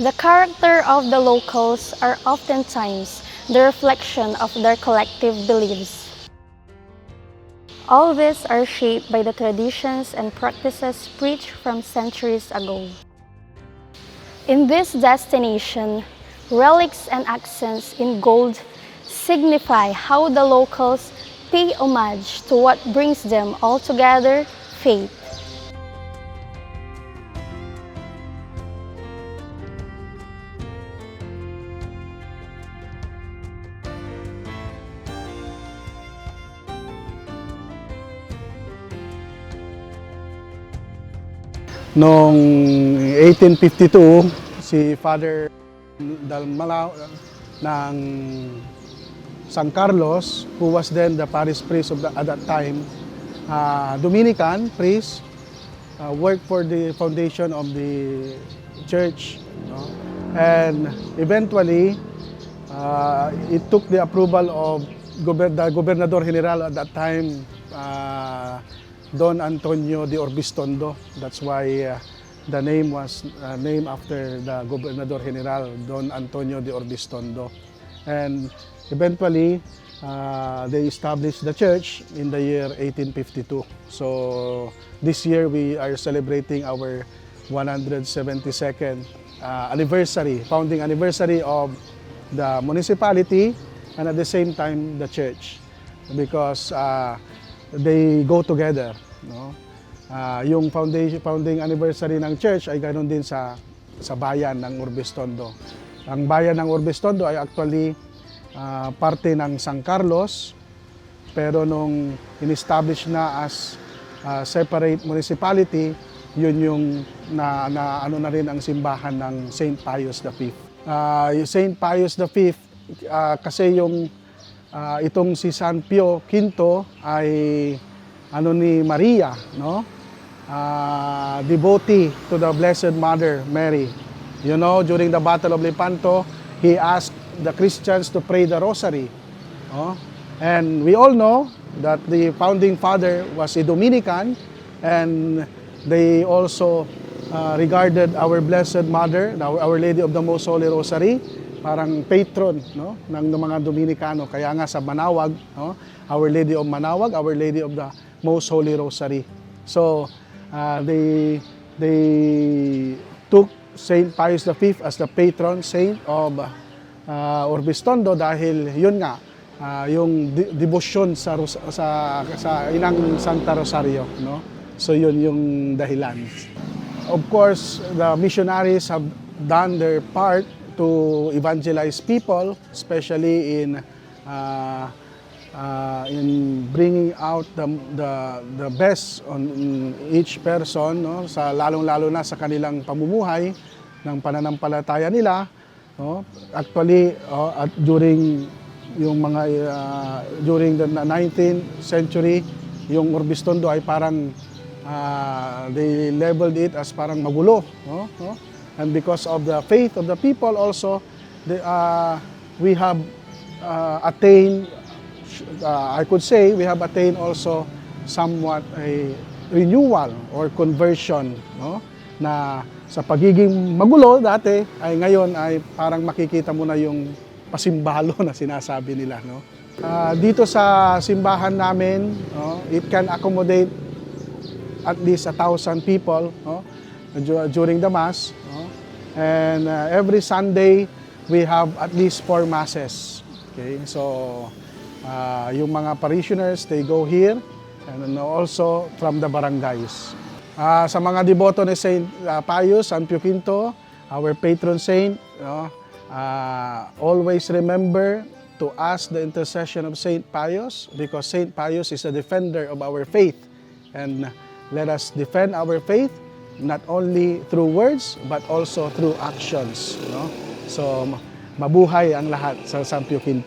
The character of the locals are oftentimes the reflection of their collective beliefs. All these are shaped by the traditions and practices preached from centuries ago. In this destination, relics and accents in gold signify how the locals pay homage to what brings them all together faith. Noong 1852, si Father Dalmalao ng San Carlos, who was then the parish priest of the, at that time, uh, Dominican priest, uh, worked for the foundation of the church. no? And eventually, uh, it took the approval of gober- the Gobernador General at that time, uh, Don Antonio de Orbistondo. That's why uh, the name was uh, named after the Gobernador General, Don Antonio de Orbistondo. And eventually, uh, they established the church in the year 1852. So this year we are celebrating our 172nd uh, anniversary, founding anniversary of the municipality and at the same time the church because uh, they go together no Ah, yung foundation founding anniversary ng church ay ganoon din sa sa bayan ng Urbistondo ang bayan ng Urbistondo ay actually ah, parte ng San Carlos pero nung in-establish na as ah, separate municipality yun yung na, na ano na rin ang simbahan ng St. Pius V. Yung St. Pius V ah, kasi yung ah, itong si San Pio V ay ano ni Maria, no? Ah, devotee to the Blessed Mother Mary. You know, during the Battle of Lepanto, he asked the Christians to pray the Rosary. No? And we all know that the founding father was a Dominican and they also uh, regarded our Blessed Mother, Our Lady of the Most Holy Rosary, parang patron no ng, mga Dominikano. Kaya nga sa Manawag, no, Our Lady of Manawag, Our Lady of the Most Holy Rosary. So uh, they they took Saint Pius V as the patron saint of uh, Orbistondo dahil yun nga uh, yung de- devotion sa sa sa inang Santa Rosario, no? So yun yung dahilan. Of course, the missionaries have done their part to evangelize people, especially in uh, uh, in bringing out the, the, the best on each person, no? sa lalong-lalo na sa kanilang pamumuhay ng pananampalataya nila. No? Actually, oh, at during yung mga uh, during the 19th century, yung Orbistondo ay parang uh, they labeled it as parang magulo. No? No? And because of the faith of the people also, the, uh, we have uh, attained, uh, I could say, we have attained also somewhat a renewal or conversion. No? Na sa pagiging magulo dati, ay ngayon ay parang makikita mo na yung pasimbalo na sinasabi nila. No? Ah, dito sa simbahan namin, no, it can accommodate at least a thousand people no, du- during the mass. No? And uh, every Sunday, we have at least four masses. Okay, so uh, yung mga parishioners, they go here and also from the barangays. Ah, sa mga deboto ni Saint uh, Pius, San Pio V, our patron saint, no, ah, always remember to ask the intercession of Saint Pius because Saint Pius is a defender of our faith. And let us defend our faith not only through words but also through actions. No? So, ma- mabuhay ang lahat sa San Pio V.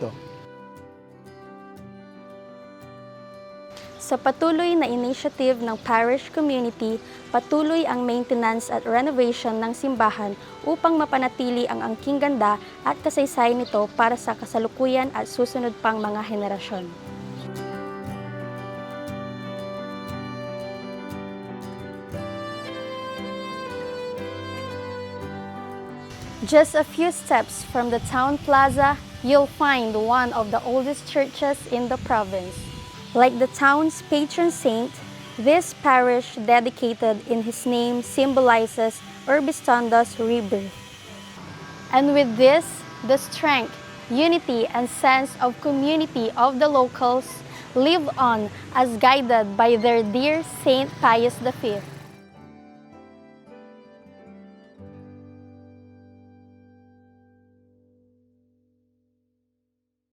Sa patuloy na initiative ng parish community, patuloy ang maintenance at renovation ng simbahan upang mapanatili ang angking ganda at kasaysayan nito para sa kasalukuyan at susunod pang mga henerasyon. Just a few steps from the town plaza, you'll find one of the oldest churches in the province. Like the town's patron saint, this parish dedicated in his name symbolizes Urbistonda's rebirth. And with this, the strength, unity, and sense of community of the locals live on as guided by their dear Saint Pius V.